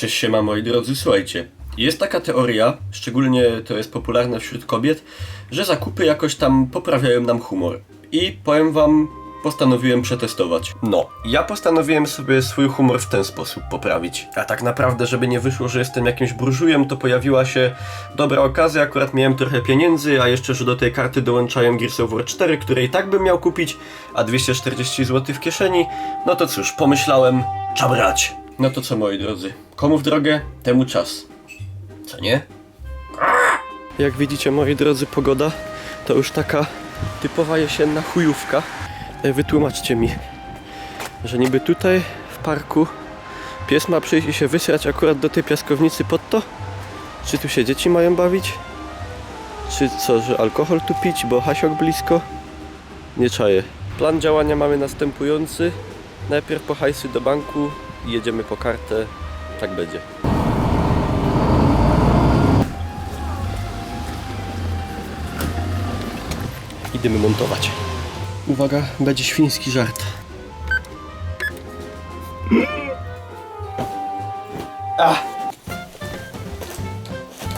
Cześć siema moi drodzy, słuchajcie. Jest taka teoria, szczególnie to jest popularne wśród kobiet, że zakupy jakoś tam poprawiają nam humor. I powiem wam, postanowiłem przetestować. No, ja postanowiłem sobie swój humor w ten sposób poprawić. A tak naprawdę, żeby nie wyszło, że jestem jakimś burżujem, to pojawiła się dobra okazja, akurat miałem trochę pieniędzy, a jeszcze, że do tej karty dołączają Gears of War 4, które i tak bym miał kupić, a 240 zł w kieszeni, no to cóż, pomyślałem, trzeba brać. No to co moi drodzy, komu w drogę, temu czas. Co nie? Jak widzicie moi drodzy, pogoda to już taka typowa jesienna chujówka. E, Wytłumaczcie mi, że niby tutaj w parku pies ma przyjść i się wysrać akurat do tej piaskownicy pod to? Czy tu się dzieci mają bawić? Czy co, że alkohol tu pić, bo hasiok blisko? Nie czaję. Plan działania mamy następujący. Najpierw po hajsy do banku jedziemy po kartę. Tak będzie. Idziemy montować. Uwaga, będzie świński żart.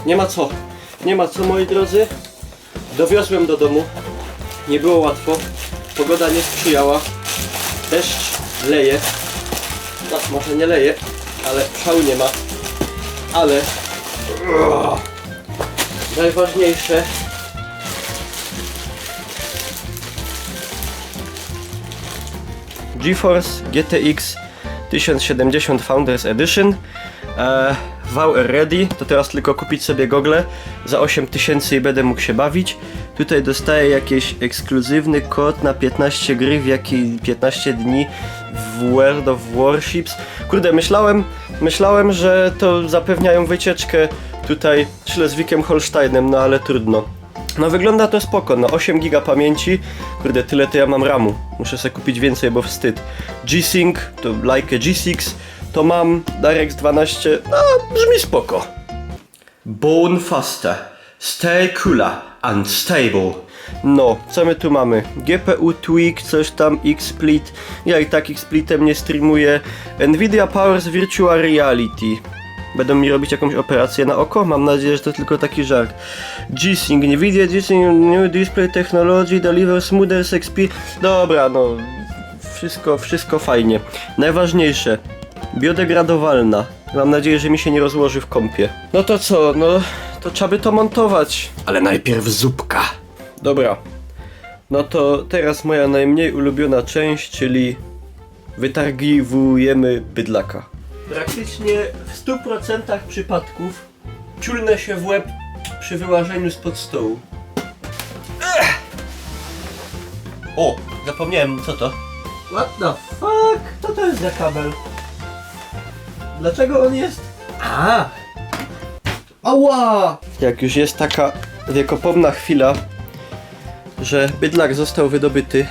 Nie ma co. Nie ma co, moi drodzy. Dowiozłem do domu. Nie było łatwo. Pogoda nie sprzyjała. Deszcz leje. Może nie leje, ale szału nie ma. Ale... Najważniejsze GeForce GTX 1070 Founders Edition e, VR Ready, to teraz tylko kupić sobie gogle za 8000 i będę mógł się bawić. Tutaj dostaję jakiś ekskluzywny kod na 15 gry w jakiej 15 dni World of Warships. Kurde, myślałem, myślałem, że to zapewniają wycieczkę tutaj Schleswigiem Holsteinem, no ale trudno. No wygląda to spoko, no 8 giga pamięci, kurde tyle to ja mam ramu, muszę sobie kupić więcej, bo wstyd. G-Sync, to like G6, to mam DirectX 12, no brzmi spoko. Born faster, stay cooler and stable. No, co my tu mamy? GPU Tweak, coś tam, XSplit. Ja i tak XSplitem nie streamuję. Nvidia Powers Virtual Reality. Będą mi robić jakąś operację na oko? Mam nadzieję, że to tylko taki żart. G-Sync, Nvidia G-Sync New Display Technology Deliver Smoother XP. Dobra, no. Wszystko, wszystko fajnie. Najważniejsze. Biodegradowalna. Mam nadzieję, że mi się nie rozłoży w kąpie. No to co, no to trzeba by to montować. Ale najpierw zupka. Dobra. No to teraz moja najmniej ulubiona część, czyli wytargiwujemy bydlaka. Praktycznie w 100% przypadków ciulnę się w łeb przy wyłażeniu spod stołu. Ech! O, zapomniałem, co to? What the fuck? Co to jest za kabel? Dlaczego on jest? A! Ała! Jak już jest taka wiekopomna chwila, że bydlak został wydobyty,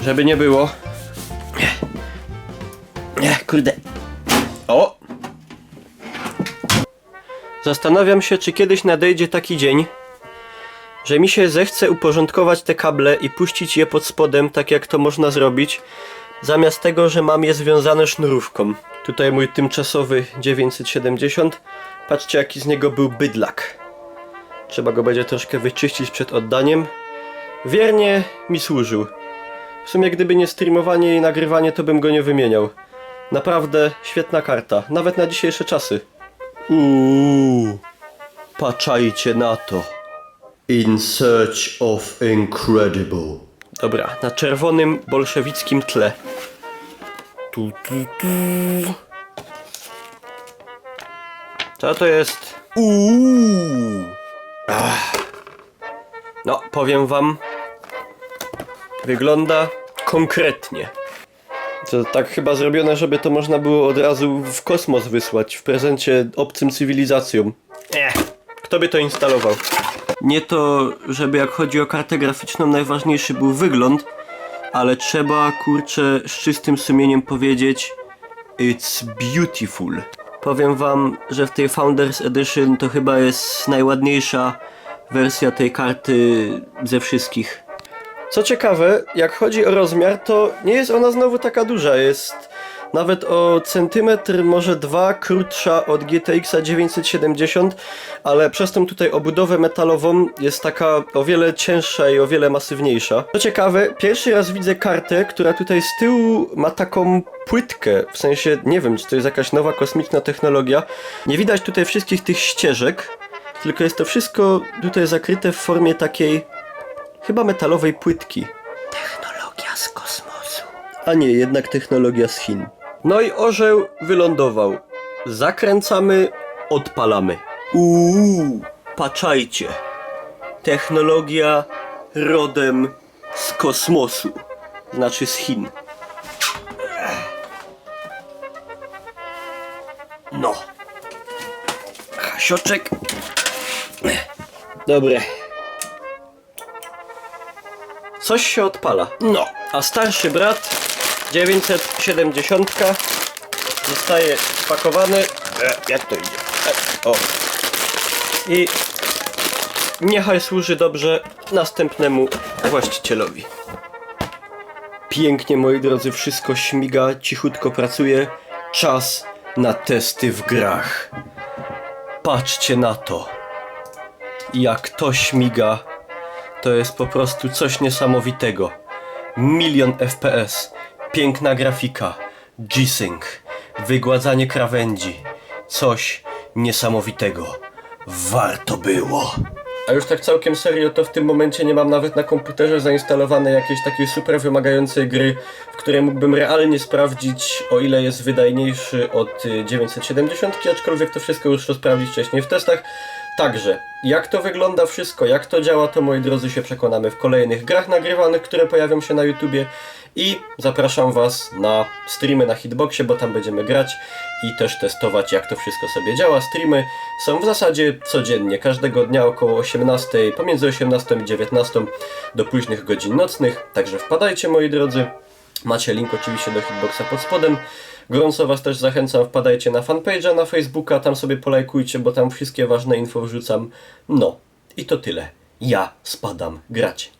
żeby nie było, nie, kurde. O! Zastanawiam się, czy kiedyś nadejdzie taki dzień, że mi się zechce uporządkować te kable i puścić je pod spodem, tak jak to można zrobić, zamiast tego, że mam je związane sznurówką. Tutaj mój tymczasowy 970. Patrzcie, jaki z niego był bydlak. Trzeba go będzie troszkę wyczyścić przed oddaniem. Wiernie mi służył. W sumie, gdyby nie streamowanie i nagrywanie, to bym go nie wymieniał. Naprawdę świetna karta, nawet na dzisiejsze czasy. Uuu, patrzajcie na to. In search of incredible. Dobra, na czerwonym bolszewickim tle. Tu, tu, tu. Co to jest? Uuu. Ach. No, powiem wam, wygląda konkretnie. To tak chyba zrobione, żeby to można było od razu w kosmos wysłać, w prezencie obcym cywilizacjom. Nie, kto by to instalował? Nie to, żeby jak chodzi o kartę graficzną najważniejszy był wygląd, ale trzeba, kurczę, z czystym sumieniem powiedzieć It's beautiful. Powiem wam, że w tej Founders Edition to chyba jest najładniejsza wersja tej karty ze wszystkich. Co ciekawe, jak chodzi o rozmiar, to nie jest ona znowu taka duża. Jest nawet o centymetr, może dwa krótsza od GTX 970, ale przez tą tutaj obudowę metalową jest taka o wiele cięższa i o wiele masywniejsza. Co ciekawe, pierwszy raz widzę kartę, która tutaj z tyłu ma taką płytkę, w sensie nie wiem, czy to jest jakaś nowa kosmiczna technologia. Nie widać tutaj wszystkich tych ścieżek, tylko jest to wszystko tutaj zakryte w formie takiej chyba metalowej płytki. Technologia z kosmosu. A nie, jednak technologia z Chin. No i orzeł wylądował. Zakręcamy, odpalamy. Uuu, patrzajcie. Technologia rodem z kosmosu. Znaczy z Chin. No. Hasioczek. Dobre. Coś się odpala. No. A starszy brat 970 zostaje spakowany. E, jak to idzie? E, o. I niechaj służy dobrze następnemu właścicielowi. Pięknie, moi drodzy, wszystko śmiga, cichutko pracuje. Czas na testy w grach. Patrzcie na to. Jak to śmiga, to jest po prostu coś niesamowitego. Milion FPS, piękna grafika, G-Sync, wygładzanie krawędzi. Coś niesamowitego. Warto było. A już tak całkiem serio, to w tym momencie nie mam nawet na komputerze zainstalowanej jakiejś takiej super wymagającej gry, w której mógłbym realnie sprawdzić, o ile jest wydajniejszy od y, 970, aczkolwiek to wszystko już sprawdzić wcześniej w testach. Także, jak to wygląda wszystko, jak to działa, to moi drodzy się przekonamy w kolejnych grach nagrywanych, które pojawią się na YouTubie i zapraszam Was na streamy na Hitboxie, bo tam będziemy grać i też testować jak to wszystko sobie działa. Streamy są w zasadzie codziennie, każdego dnia około 18, pomiędzy 18 i 19 do późnych godzin nocnych, także wpadajcie moi drodzy. Macie link oczywiście do Hitboxa pod spodem. Gorąco Was też zachęcam, wpadajcie na fanpage'a na Facebooka, tam sobie polajkujcie, bo tam wszystkie ważne info wrzucam. No, i to tyle. Ja spadam grać.